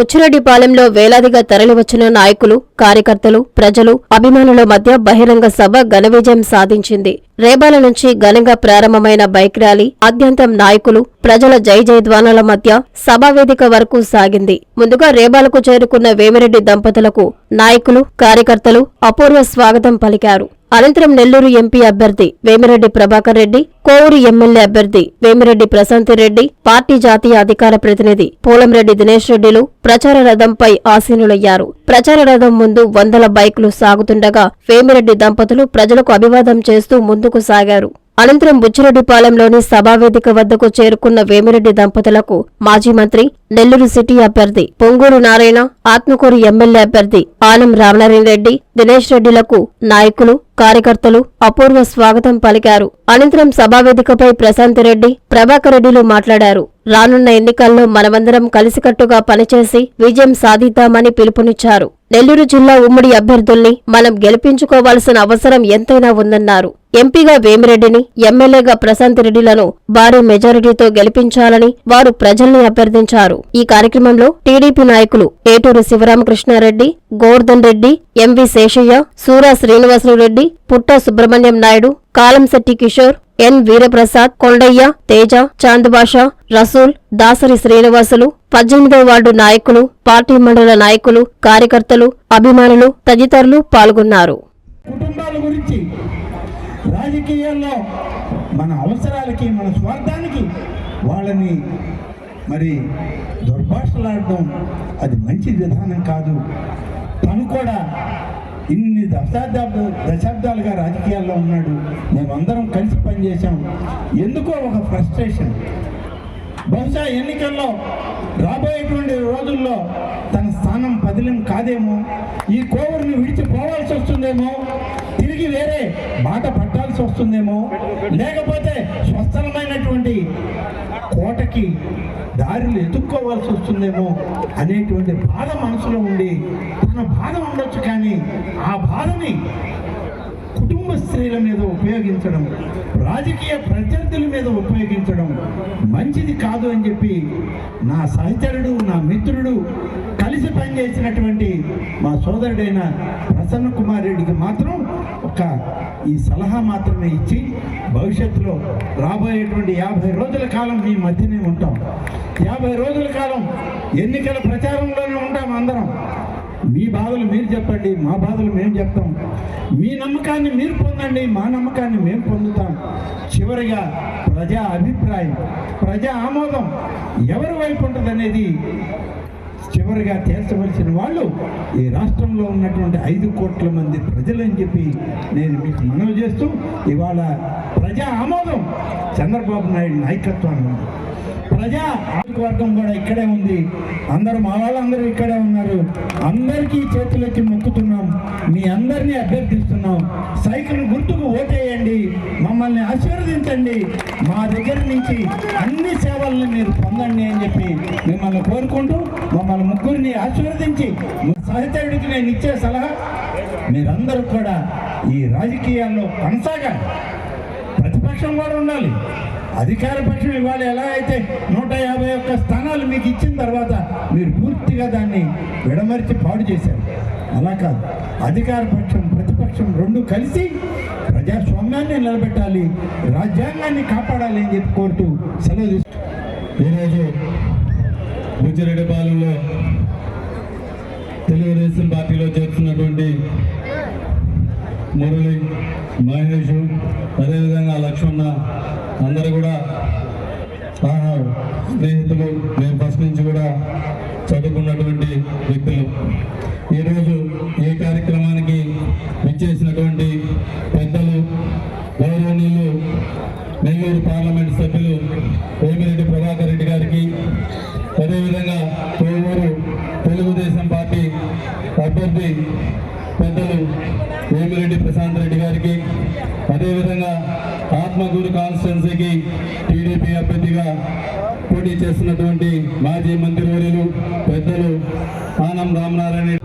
బుచ్చిరెడ్డిపాలెంలో వేలాదిగా తరలివచ్చిన నాయకులు కార్యకర్తలు ప్రజలు అభిమానుల మధ్య బహిరంగ సభ ఘన విజయం సాధించింది. రేబాల నుంచి ఘనంగా ప్రారంభమైన బైక్ ర్యాలీ ఆద్యంతం నాయకులు ప్రజల జై జయధ్వానాల మధ్య సభావేదిక వరకు సాగింది. ముందుగా రేబాలకు చేరుకున్న వేమిరెడ్డి దంపతులకు నాయకులు కార్యకర్తలు అపూర్వ స్వాగతం పలికారు. అనంతరం నెల్లూరు ఎంపీ అభ్యర్థి వేమిరెడ్డి ప్రభాకర్ రెడ్డి కోవూరు ఎమ్మెల్యే అభ్యర్థి వేమిరెడ్డి ప్రశాంతిరెడ్డి పార్టీ జాతీయ అధికార ప్రతినిధి పోలంరెడ్డి దినేష్ రెడ్డిలు ప్రచార రథంపై ఆసీనులయ్యారు. ప్రచార రథం ముందు వందల బైకులు సాగుతుండగా వేమిరెడ్డి దంపతులు ప్రజలకు అభివాదం చేస్తూ ముందుకు సాగారు. అనంతరం బుచ్చిరెడ్డిపాలెంలోని సభావేదిక వద్దకు చేరుకున్న వేమిరెడ్డి దంపతులకు మాజీ మంత్రి నెల్లూరు సిటీ అభ్యర్థి పొంగూరు నారాయణ ఆత్మకూరు ఎమ్మెల్యే అభ్యర్థి ఆనం రామనారాయణరెడ్డి దినేష్ రెడ్డిలకు నాయకులు కార్యకర్తలు అపూర్వ స్వాగతం పలికారు. అనంతరం సభావేదికపై ప్రశాంత్ రెడ్డి ప్రభాకర్ రెడ్డిలు మాట్లాడారు. రానున్న ఎన్నికల్లో మనమందరం కలిసికట్టుగా పనిచేసి విజయం సాధిద్దామని పిలుపునిచ్చారు. నెల్లూరు జిల్లా ఉమ్మడి అభ్యర్థుల్ని మనం గెలిపించుకోవాల్సిన అవసరం ఎంతైనా ఉందన్నారు. ఎంపీగా వేమిరెడ్డిని ఎమ్మెల్యేగా ప్రశాంత్ రెడ్డిలను భారీ మెజారిటీతో గెలిపించాలని వారు ప్రజల్ని అభ్యర్థించారు. ఈ కార్యక్రమంలో టీడీపీ నాయకులు ఏటూరు శివరామకృష్ణారెడ్డి గోవర్ధన్ రెడ్డి ఎంవి శేషయ్య సూరా శ్రీనివాసరెడ్డి పుట్ట సుబ్రహ్మణ్యం నాయుడు కాలంశెట్టి కిషోర్ ఎన్ వీరప్రసాద్ కొండయ్య తేజ చాందబాషా రసూల్ దాసరి శ్రీనివాసులు పద్దెనిమిదో వార్డు నాయకులు పార్టీ మండల నాయకులు కార్యకర్తలు అభిమానులు తదితరులు పాల్గొన్నారు. కుటుంబాల గురించి రాజకీయాల్లో మన అవసరాలకి మన స్వార్థానికి వాళ్ళని మరి దుర్భాషలాడడం అది మంచి విధానం కాదు. తను కూడా ఇన్ని దశాబ్దాలు దశాబ్దాలుగా రాజకీయాల్లో ఉన్నాడు. మేమందరం కలిసి పనిచేశాం. ఎందుకో ఒక ఫ్రస్ట్రేషన్. బహుశా ఎన్నికల్లో రాబోయేటువంటి రోజుల్లో తన స్థానం పదిలం కాదేమో? ఈ కోవూరుని విడిచిపోవాల్సి వస్తుందేమో? తిరిగి వేరే బాట పట్టాల్సి వస్తుందేమో? లేకపోతే స్వస్థలమైనటువంటి కోటకి దారులు ఎదుర్కోవాల్సి వస్తుందేమో అనేటువంటి బాధ మనసులో ఉండి తన బాధ ఉండొచ్చు కానీ ఆ బాధని కుటుంబ మీద ఉపయోగించడం రాజకీయ ప్రత్యర్థుల మీద ఉపయోగించడం మంచిది కాదు అని చెప్పి నా సహచరుడు నా మిత్రుడు కలిసి పనిచేసినటువంటి మా సోదరుడైన ప్రసన్న కుమార్ రెడ్డికి మాత్రం ఒక ఈ సలహా మాత్రమే ఇచ్చి భవిష్యత్తులో రాబోయేటువంటి యాభై రోజుల కాలం మీ మధ్యనే ఉంటాం. యాభై రోజుల కాలం ఎన్నికల ప్రచారంలోనే ఉంటాం అందరం. మీ బాధలు మీరు చెప్పండి మా బాధలు మేము చెప్తాం. మీ నమ్మకాన్ని మీరు పొందండి మా నమ్మకాన్ని మేము పొందుతాం. చివరిగా ప్రజా అభిప్రాయం ప్రజా ఆమోదం ఎవరి వైపు ఉంటుంది అనేది చివరిగా తేల్చవలసిన వాళ్ళు ఈ రాష్ట్రంలో ఉన్నటువంటి ఐదు కోట్ల మంది ప్రజలని చెప్పి నేను మీకు మనవి చేస్తూ ఇవాళ ప్రజా ఆమోదం చంద్రబాబు నాయుడు నాయకత్వాన్ని ఉంది ప్రజా వర్గం కూడా ఇక్కడే ఉంది. అందరూ మా వాళ్ళందరూ ఇక్కడే ఉన్నారు. అందరికీ చేతులెత్తి మొక్కుతున్నాం. మీ అందరినీ అభ్యర్థిస్తున్నాం. సైకిల్ గుర్తుకు ఓటేయండి. మమ్మల్ని ఆశీర్వదించండి. మా దగ్గర నుంచి అన్ని సేవలను మీరు పొందండి అని చెప్పి మిమ్మల్ని కోరుకుంటూ మమ్మల్ని ముగ్గురిని ఆశీర్వదించి సహచరుడికి నేను ఇచ్చే సలహా మీరందరూ కూడా ఈ రాజకీయాల్లో కొనసాగాలి. ప్రతిపక్షం కూడా ఉండాలి. అధికార పక్షం ఇవాళ ఎలా అయితే నూట యాభై ఒక్క స్థానాలు మీకు ఇచ్చిన తర్వాత మీరు పూర్తిగా దాన్ని విడమరిచి పాడు చేశారు. అలా కాదు. అధికార పక్షం ప్రతిపక్షం రెండు కలిసి ప్రజాస్వామ్యాన్ని నిలబెట్టాలి రాజ్యాంగాన్ని కాపాడాలి అని చెప్పి కోరుతూ సెలవు తీసుకు ఈరోజు బుజ్జిరెడ్డిపాలెంలో తెలుగుదేశం పార్టీలో చేస్తున్నటువంటి మురళి మహేష్ అదేవిధంగా లక్ష్మణ అందరూ కూడా స్నేహితులు మేము ఫస్ట్ నుంచి కూడా చదువుకున్నటువంటి వ్యక్తులు. ఈరోజు ఈ కార్యక్రమానికి విచ్చేసినటువంటి పెద్దలు గౌరవనీయులు నెల్లూరు పార్లమెంట్ సభ్యులు వేమిరెడ్డి ప్రభాకర్ రెడ్డి గారికి అదేవిధంగా కోవూరు తెలుగుదేశం పార్టీ అభ్యర్థి పెద్దలు వేమిరెడ్డి ప్రశాంత్ రెడ్డి గారికి అదేవిధంగా ఆత్మకూరు కాన్స్టిట్యున్సీకి టీడీపీ అభ్యర్థిగా పోటీ చేస్తున్నటువంటి మాజీ మంత్రివర్యులు పెద్దలు ఆనం రామనారాయణ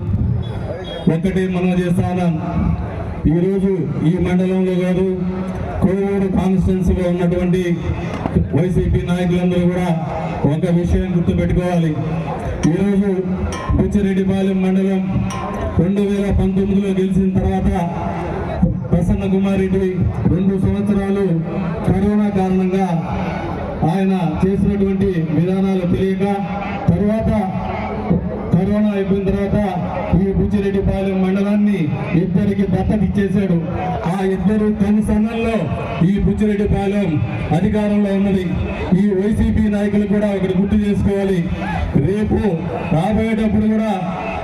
ఒక్కటి మనం చేస్తానం ఈరోజు ఈ మండలంలో కాదు కోవూరు కాన్స్టిట్యున్సీలో ఉన్నటువంటి వైసీపీ నాయకులందరూ కూడా ఒక విషయం గుర్తుపెట్టుకోవాలి. ఈరోజు బుచ్చిరెడ్డిపాలెం మండలం రెండు వేల పంతొమ్మిదిలో గెలిచిన తర్వాత ప్రసన్న కుమార్ రెడ్డి రెండు సంవత్సరాలు కరోనా కారణంగా ఆయన చేసినటువంటి విధానాలు తెలియక తర్వాత కరోనా అయిపోయిన తర్వాత ఈ బుచ్చిరెడ్డిపాలెం మండలాన్ని ఇద్దరికి దత్తత ఇచ్చేశాడు ఆ ఇద్దరు కనుసన్నల్లో ఈ బుచ్చిరెడ్డిపాలెం అధికారంలో ఉన్నది. ఈ వైసీపీ నాయకులు కూడా ఒకటి గుర్తు చేసుకోవాలి. రేపు రాబోయేటప్పుడు కూడా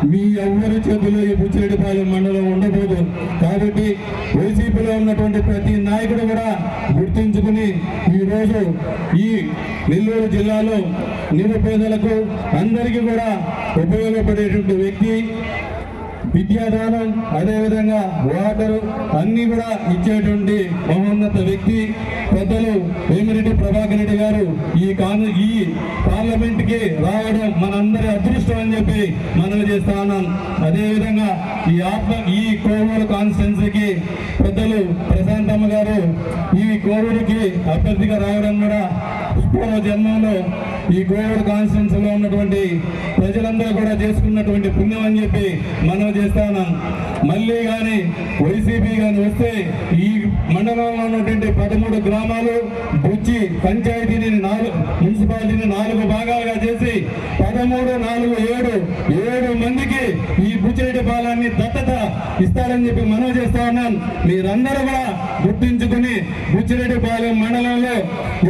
మీ ఎవ్వరి చేతుల్లో ఈ బుచ్చిరెడ్డిపాలెం మండలం ఉండబోదు కాబట్టి వైసీపీలో ఉన్నటువంటి ప్రతి నాయకుడు కూడా గుర్తించుకుని ఈరోజు ఈ నెల్లూరు జిల్లాలో నిరుపేదలకు అందరికీ కూడా ఉపయోగపడేటువంటి వ్యక్తి విద్యాదానం అదేవిధంగా వాటర్ అన్ని కూడా ఇచ్చేటువంటి మహోన్నత వ్యక్తి పెద్దలు వేమిరెడ్డి ప్రభాకర్ రెడ్డి గారు ఈ కాను ఈ పార్లమెంట్కి రావడం మనందరి అదృష్టం అని చెప్పి మనవి చేస్తా ఉన్నాం. అదేవిధంగా ఈ ఆత్మ ఈ కోవూరు కాన్స్టిట్యున్సీకి పెద్దలు ప్రశాంతమ్మ గారు ఈ కోవూరుకి అభ్యర్థిగా రావడం కూడా పూర్వ జన్మంలో ఈ కోవిడ్ కాన్స్టిట్యూన్స్లో ఉన్నటువంటి ప్రజలందరూ కూడా చేసుకున్నటువంటి పుణ్యం అని చెప్పి మనం చేస్తాను మళ్ళీ కానీ వైసీపీ కానీ వస్తే ఈ మండలంలో ఉన్నటువంటి పదమూడు గ్రామాలు బుచ్చి పంచాయతీని నాలుగు మున్సిపాలిటీని నాలుగు భాగాలుగా చేసి పదమూడు నాలుగు ఏడు ఏడు మందికి ఈ బుచ్చిరెడ్డి పాలన్ని దత్తత ఇస్తారని చెప్పి మనవి చేస్తా ఉన్నాం. మీరందరూ కూడా గుర్తించుకుని బుజ్జిరెడ్డి పాలెం మండలంలో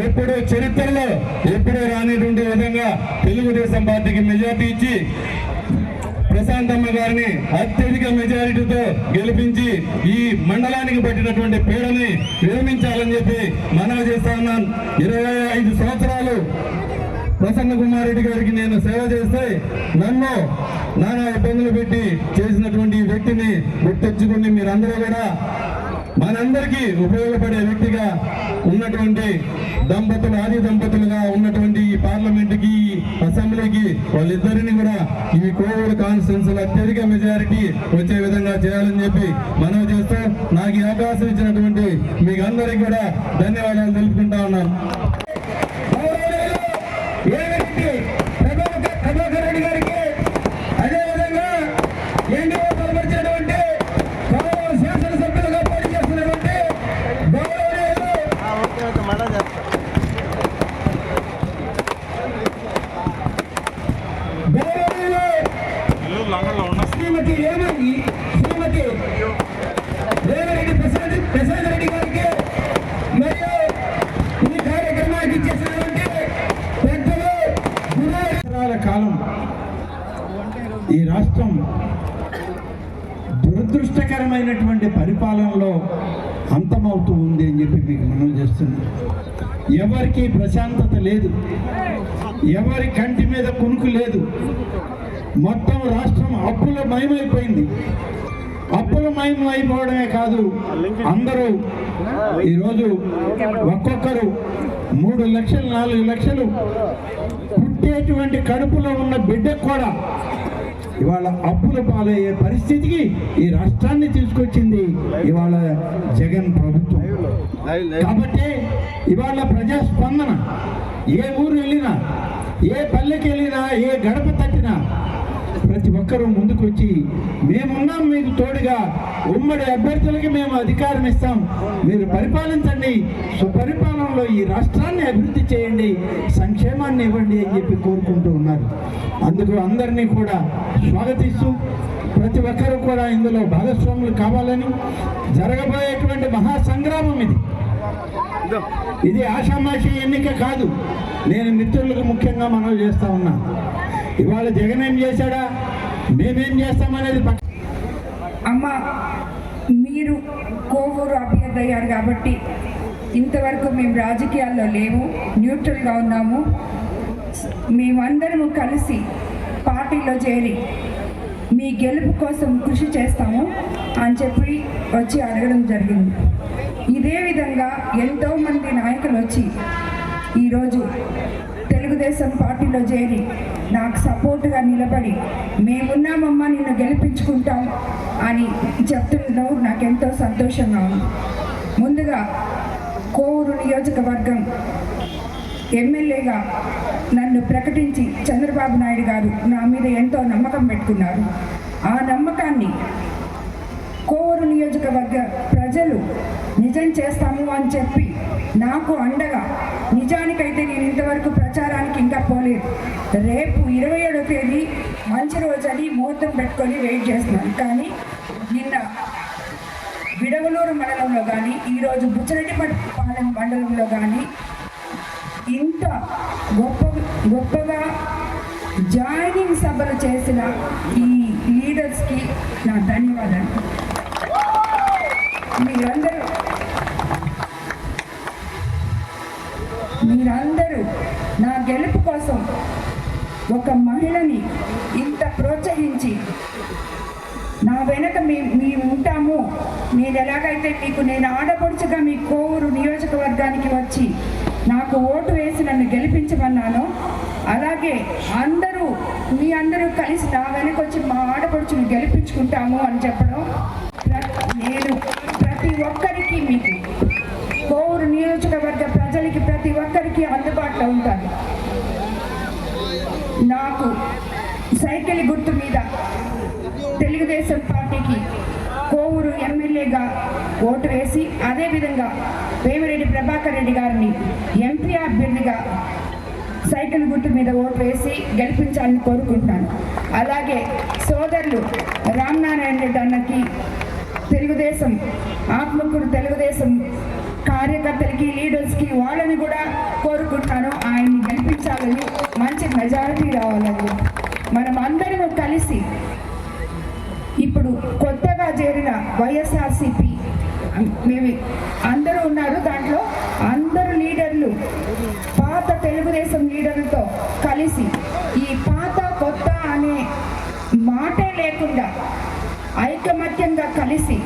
ఎప్పుడు చరిత్రలో ఎప్పుడూ రానిటువంటి విధంగా తెలుగుదేశం పార్టీకి మెజార్టీ ఇచ్చి ప్రశాంతమ్మ గారిని అత్యధిక మెజారిటీతో గెలిపించి ఈ మండలానికి పట్టినటువంటి పీడని విరమించాలని చెప్పి మనవి చేస్తా ఉన్నాను ఇరవై ఐదు సంవత్సరాలు ప్రసన్న కుమార్ రెడ్డి గారికి నేను సేవ చేస్తే నన్ను నానా ఇబ్బందులు పెట్టి చేసినటువంటి ఈ వ్యక్తిని గుర్తించుకుని మీరందరూ కూడా మనందరికీ ఉపయోగపడే వ్యక్తిగా ఉన్నటువంటి దంపతులు ఆది దంపతులుగా ఉన్నటువంటి ఈ పార్లమెంట్కి అసెంబ్లీకి వాళ్ళిద్దరిని కూడా ఈ కోవిడ్ కాన్స్టిట్యూన్స్ అత్యధిక మెజారిటీ వచ్చే విధంగా చేయాలని చెప్పి మనవి చేస్తూ నాకు ఈ అవకాశం ఇచ్చినటువంటి మీకు అందరికీ కూడా ధన్యవాదాలు తెలుపుకుంటా ఉన్నాను ఏమిటి ప్రభాకర్ ప్రభాకర్ రెడ్డి గారికి అదేవిధంగా ఎన్డీఓ బలపరిచినటువంటి గౌరవ శాసనసభ్యులుగా పోటీ చేస్తున్నటువంటి గౌరవనీయులు గౌరవనీయులు శ్రీమతి ఏమైంది శ్రీమతి రేవరెడ్డి ప్రసాద్ ప్రసాద్ రెడ్డి గారికి మరియు ఈ కార్యక్రమానికి ఇచ్చేసినటువంటి పెద్దలు కాలం ఈ రాష్ట్రం దురదృష్టకరమైనటువంటి పరిపాలనలో అంతమవుతూ ఉంది అని చెప్పి మీకు మనం చేస్తున్నాం. ఎవరికి ప్రశాంతత లేదు. ఎవరి కంటి మీద కునుకు లేదు. మొత్తం రాష్ట్రం అప్పుల మయమైపోయింది. అప్పుల మయం అయిపోవడమే కాదు అందరూ ఈరోజు ఒక్కొక్కరు మూడు లక్షలు నాలుగు లక్షలు పుట్టేటువంటి కడుపులో ఉన్న బిడ్డకు కూడా ఇవాళ అప్పుల పాలయ్యే పరిస్థితికి ఈ రాష్ట్రాన్ని తీసుకొచ్చింది ఇవాళ జగన్ ప్రభుత్వం. కాబట్టి ఇవాళ ప్రజాస్పందన ఏ ఊరు వెళ్ళినా ఏ పల్లెకి వెళ్ళినా ఏ గడప ప్రతి ఒక్కరూ ముందుకొచ్చి మేమున్నాం మీకు తోడుగా ఉమ్మడి అభ్యర్థులకి మేము అధికారం ఇస్తాం. మీరు పరిపాలించండి సుపరిపాలనలో ఈ రాష్ట్రాన్ని అభివృద్ధి చేయండి సంక్షేమాన్ని ఇవ్వండి అని చెప్పి కోరుకుంటూ ఉన్నారు. అందుకు అందరినీ కూడా స్వాగతిస్తూ ప్రతి ఒక్కరూ కూడా ఇందులో భాగస్వాములు కావాలని జరగబోయేటువంటి మహాసంగ్రామం ఇది. ఇది ఆషామాషి ఎన్నిక కాదు. నేను మిత్రులకు ముఖ్యంగా మనవి చేస్తా ఉన్నా. ఇవాళ జగన్ ఏం చేశాడా? మేమేం చేస్తామనేది అమ్మ మీరు కోవూరు అభ్యర్థి అయ్యారు కాబట్టి ఇంతవరకు మేము రాజకీయాల్లో లేవు న్యూట్రల్గా ఉన్నాము. మేమందరము కలిసి పార్టీలో చేరి మీ గెలుపు కోసం కృషి చేస్తాము అని చెప్పి వచ్చి అడగడం జరిగింది. ఇదే విధంగా ఎంతోమంది నాయకులు వచ్చి ఈరోజు తెలుగుదేశం పార్టీలో చేరి నాకు సపోర్టుగా నిలబడి మేమున్నామమ్మా నిన్ను గెలిపించుకుంటాం అని చెప్తుండడం నాకెంతో సంతోషంగా ఉంది. ముందుగా కోవూరు నియోజకవర్గం ఎమ్మెల్యేగా నన్ను ప్రకటించి చంద్రబాబు నాయుడు గారు నా మీద ఎంతో నమ్మకం పెట్టుకున్నారు. ఆ నమ్మకాన్ని కోవూరు నియోజకవర్గ ప్రజలు నిజం చేస్తాము అని చెప్పి నాకు అండగా నిజానికైతే నేను ఇంతవరకు ప్రచారానికి ఇంకా పోలేదు రేపు ఇరవై ఏడో తేదీ మంచి రోజని ముహూర్తం పెట్టుకొని వెయిట్ చేస్తున్నాను. కానీ నిన్న విడవలూరు మండలంలో కానీ ఈరోజు బుచ్చరెడ్డిపాలెం మండలంలో కానీ ఇంత గొప్ప గొప్పగా జాయినింగ్ సభలు చేసిన ఈ లీడర్స్కి నా ధన్యవాదాలు. మీరందరూ మీరందరూ నా గెలుపు కోసం ఒక మహిళని ఇంత ప్రోత్సహించి నా వెనక మీ మేము ఉంటాము. నేను ఎలాగైతే మీకు నేను ఆడపడుచుగా మీ కోవూరు నియోజకవర్గానికి వచ్చి నాకు ఓటు వేసి నన్ను గెలిపించమన్నాను అలాగే అందరూ మీ అందరూ కలిసి నా వెనక వచ్చి మా ఆడపడుచుని గెలిపించుకుంటాము అని చెప్పడం నేను ప్రతి ఒక్కరికి మీకు కోవూరు నియోజకవర్గ ప్రజలకి ప్రతి ఒక్కరికి అందుబాటులో ఉంటాను నాకు సైకిల్ గుర్తు మీద తెలుగుదేశం పార్టీకి కోవూరు ఎమ్మెల్యేగా ఓటు వేసి అదేవిధంగా వేమిరెడ్డి ప్రభాకర్ రెడ్డి గారిని ఎంపీ అభ్యర్థిగా సైకిల్ గుర్తు మీద ఓటు వేసి గెలిపించాలని కోరుకుంటాను అలాగే సోదరులు రామనారాయణ రెడ్డి అన్నకి తెలుగుదేశం ఆత్మకూరు తెలుగుదేశం కార్యకర్తలకి లీడర్స్కి వాళ్ళని కూడా కోరుకుంటాను. ఆయన్ని గెలిపించాలని మంచి మెజారిటీ రావాలని. మనం అందరం కలిసి ఇప్పుడు కొత్తగా చేరిన వైఎస్ఆర్సిపి మేము అందరూ ఉన్నారు దాంట్లో. అందరు లీడర్లు పాత తెలుగుదేశం లీడర్లతో కలిసి ఈ పాత కొత్త అనే మాటే లేకుండా ఐకమత్యంగా కలిసి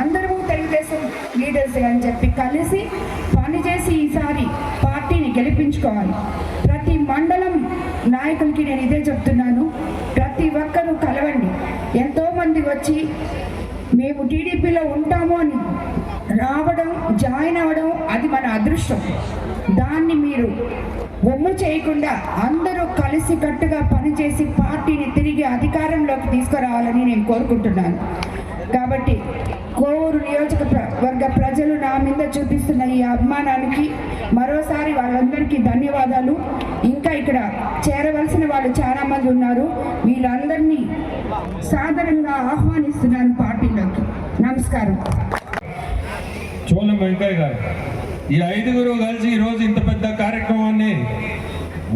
అందరూ తెలుగుదేశం లీడర్స్ అని చెప్పి కలిసి పనిచేసి ఈసారి పార్టీని గెలిపించుకోవాలి. ప్రతి మండలం నాయకులకి నేను ఇదే చెప్తున్నాను. ప్రతి ఒక్కరూ కలవండి. ఎంతోమంది వచ్చి మేము టీడీపీలో ఉంటాము అని రావడం జాయిన్ అవ్వడం అది మన అదృష్టం. దాన్ని మీరు ఒమ్ము చేయకుండా అందరూ కలిసి కట్టుగా పనిచేసి పార్టీని తిరిగి అధికారంలోకి తీసుకురావాలని నేను కోరుకుంటున్నాను. కాబట్టి వర్గ ప్రజలు నా మీద చూపిస్తున్న ఈ అభిమానానికి మరోసారి వాళ్ళందరికీ ధన్యవాదాలు. ఇంకా ఇక్కడ చేరవలసిన వాళ్ళు చాలా మంది ఉన్నారు. వీళ్ళందరినీ సాధారణంగా ఆహ్వానిస్తున్నాను పార్టీలోకి. నమస్కారం. చోళం వెంకయ్య గారు ఈ ఐదుగురు కలిసి ఈరోజు ఇంత పెద్ద కార్యక్రమాన్ని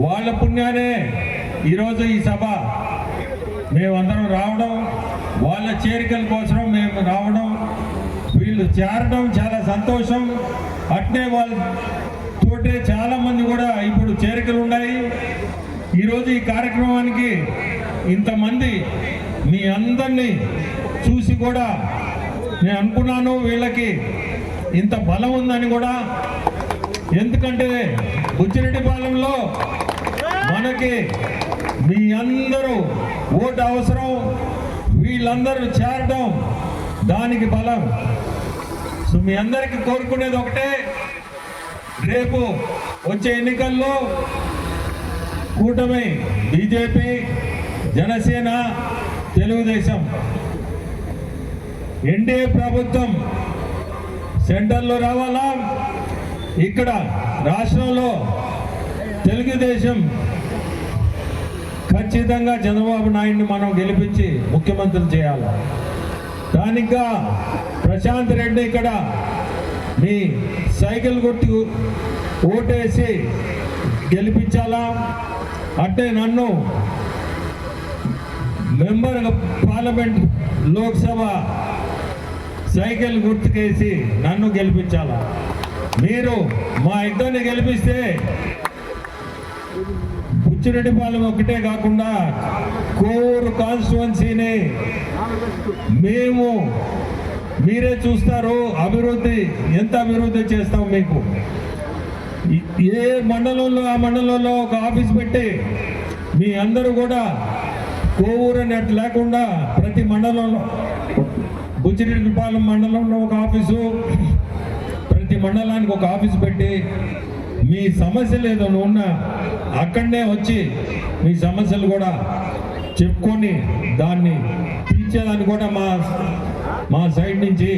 వాళ్ళ పుణ్యానే ఈరోజు ఈ సభ. మేమందరం రావడం వాళ్ళ చేరికల కోసం మేము రావడం వీళ్ళు చేరడం చాలా సంతోషం. అట్నే వాళ్ళ తోటే చాలామంది కూడా ఇప్పుడు చేరికలు ఉన్నాయి. ఈరోజు ఈ కార్యక్రమానికి ఇంతమంది మీ అందరినీ చూసి కూడా నేను అనుకున్నాను వీళ్ళకి ఇంత బలం ఉందని కూడా. ఎందుకంటే బుచ్చిరెడ్డిపాలెంలో మనకి మీ అందరూ ఓటు అవసరం. వీళ్ళందరూ చేరడం దానికి బలం. సో మీ అందరికీ కోరుకునేది ఒకటే రేపు వచ్చే ఎన్నికల్లో కూటమి బీజేపీ జనసేన తెలుగుదేశం ఎన్డీఏ ప్రభుత్వం సెంటర్లో రావాలా? ఇక్కడ రాష్ట్రంలో తెలుగుదేశం ఖచ్చితంగా చంద్రబాబు నాయుడిని మనం గెలిపించి ముఖ్యమంత్రి చేయాలి? దానికా ప్రశాంత్ రెడ్డి ఇక్కడ మీ సైకిల్ గుర్తు ఓటేసి గెలిపించాలా? అంటే నన్ను మెంబర్ పార్లమెంట్ లోక్సభ సైకిల్ గుర్తుకేసి నన్ను గెలిపించాలా? మీరు మా ఇద్దరిని గెలిపిస్తే బుచ్చిరెడ్డిపాలెం ఒకటే కాకుండా కోవూరు కాన్స్టిట్యున్సీని మేము మీరే చూస్తారు అభివృద్ధి ఎంత అభివృద్ధి చేస్తాం మీకు? ఏ మండలంలో ఆ మండలంలో ఒక ఆఫీస్ పెట్టి మీ అందరూ కూడా కోవూరు అని లేకుండా ప్రతి మండలంలో బుచ్చిరెడ్డిపాలెం మండలంలో ఒక ఆఫీసు ప్రతి మండలానికి ఒక ఆఫీస్ పెట్టి మీ సమస్యలు ఏదైనా ఉన్నా అక్కడనే వచ్చి మీ సమస్యలు కూడా చెప్పుకొని దాన్ని తీర్చేదాన్ని కూడా మా మా సైడ్ నుంచి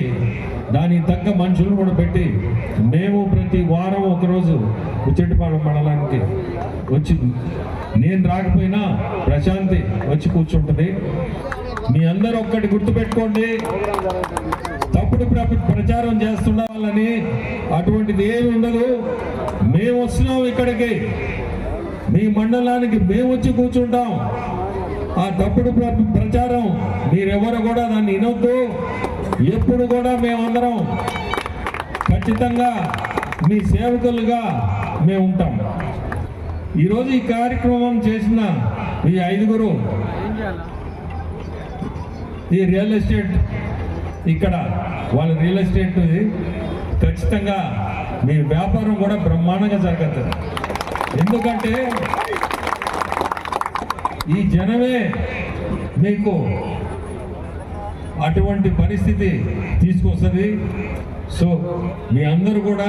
దానికి తగ్గ మనుషులను కూడా పెట్టి మేము ప్రతి వారం ఒకరోజు ఉచ్చటిపాలెం మండలానికి వచ్చి నేను రాకపోయినా ప్రశాంతి వచ్చి కూర్చుంటుంది. మీ అందరూ ఒక్కటి గుర్తుపెట్టుకోండి. తప్పుడు ప్రచారం చేస్తున్న వాళ్ళని అటువంటిది ఏమి ఉండదు. మేము వస్తున్నాం ఇక్కడికి. మీ మండలానికి మేము వచ్చి కూర్చుంటాం. ఆ తప్పుడు ప్ర- ప్రచారం మీరెవరు కూడా దాన్ని వినొద్దు. ఎప్పుడు కూడా మేమందరం ఖచ్చితంగా మీ సేవకులుగా మేము ఉంటాం ఈరోజు ఈ కార్యక్రమం చేసిన ఈ ఐదుగురు ఈ రియల్ ఎస్టేట్ ఇక్కడ వాళ్ళ రియల్ ఎస్టేట్ ఖచ్చితంగా మీ వ్యాపారం కూడా బ్రహ్మాండంగా జరుగుతుంది ఎందుకంటే ఈ జనమే మీకు అటువంటి పరిస్థితి తీసుకొస్తుంది. సో మీ అందరూ కూడా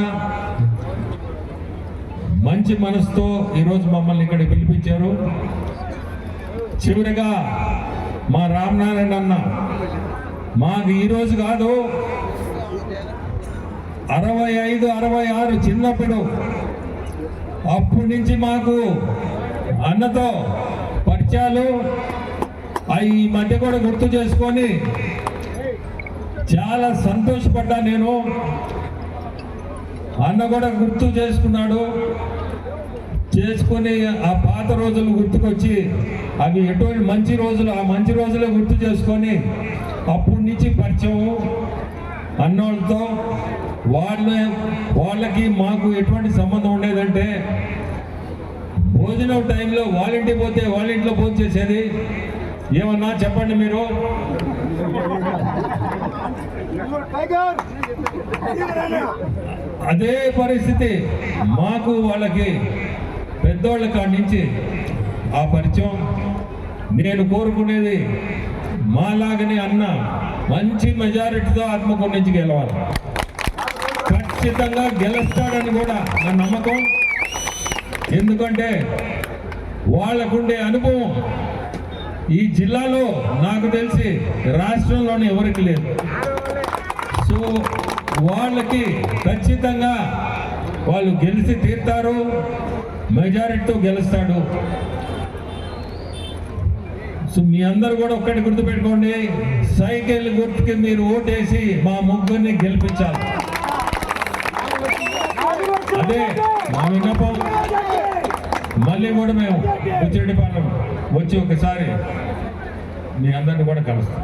మంచి మనసుతో ఈరోజు మమ్మల్ని ఇక్కడ పిలిపించారు. చివరిగా మా రామనారాయణ అన్న మాకు ఈరోజు కాదు అరవై ఐదు అరవై ఆరు చిన్నప్పుడు అప్పటి నుంచి మాకు అన్నతో పరిచయాలు. ఈ మధ్య కూడా గుర్తు చేసుకొని చాలా సంతోషపడ్డా నేను. అన్న కూడా గుర్తు చేసుకున్నాడు. చేసుకొని ఆ పాత రోజులు గుర్తుకొచ్చి అవి ఎటువంటి మంచి రోజులు ఆ మంచి రోజులే గుర్తు చేసుకొని అప్పటి నుంచి పరిచయం. అన్నోళ్ళతో వాళ్ళ వాళ్ళకి మాకు ఎటువంటి సంబంధం ఉండేదంటే భోజనం టైంలో వాళ్ళ పోతే వాళ్ళింట్లో భోజనం చేసేది. ఏమన్నా చెప్పండి మీరు? అదే పరిస్థితి మాకు వాళ్ళకి పెద్దోళ్ళ కాడి నుంచి ఆ పరిచయం. నేను కోరుకునేది మాలాగనే అన్న మంచి మెజారిటీతో ఆత్మకూరు నుంచి గెలవాలి. ఖచ్చితంగా గెలుస్తాడని కూడా నా నమ్మకం. ఎందుకంటే వాళ్ళకుండే అనుభవం ఈ జిల్లాలో నాకు తెలిసి రాష్ట్రంలోనే ఎవరికి లేదు. సో వాళ్ళకి ఖచ్చితంగా వాళ్ళు గెలిచి తీరుతారు మెజారిటీతో గెలుస్తాడు. సో మీ అందరు కూడా ఒక్కటి గుర్తుపెట్టుకోండి. సైకిల్ గుర్తుకి మీరు ఓటేసి మా ముగ్గురిని గెలిపించాలి. అదే మా విన్నపం. మళ్ళీ కూడా మేము బుచ్చిరెడ్డిపాలెం వచ్చి ఒకసారి మీ అందరిని కూడా కలుస్తాం.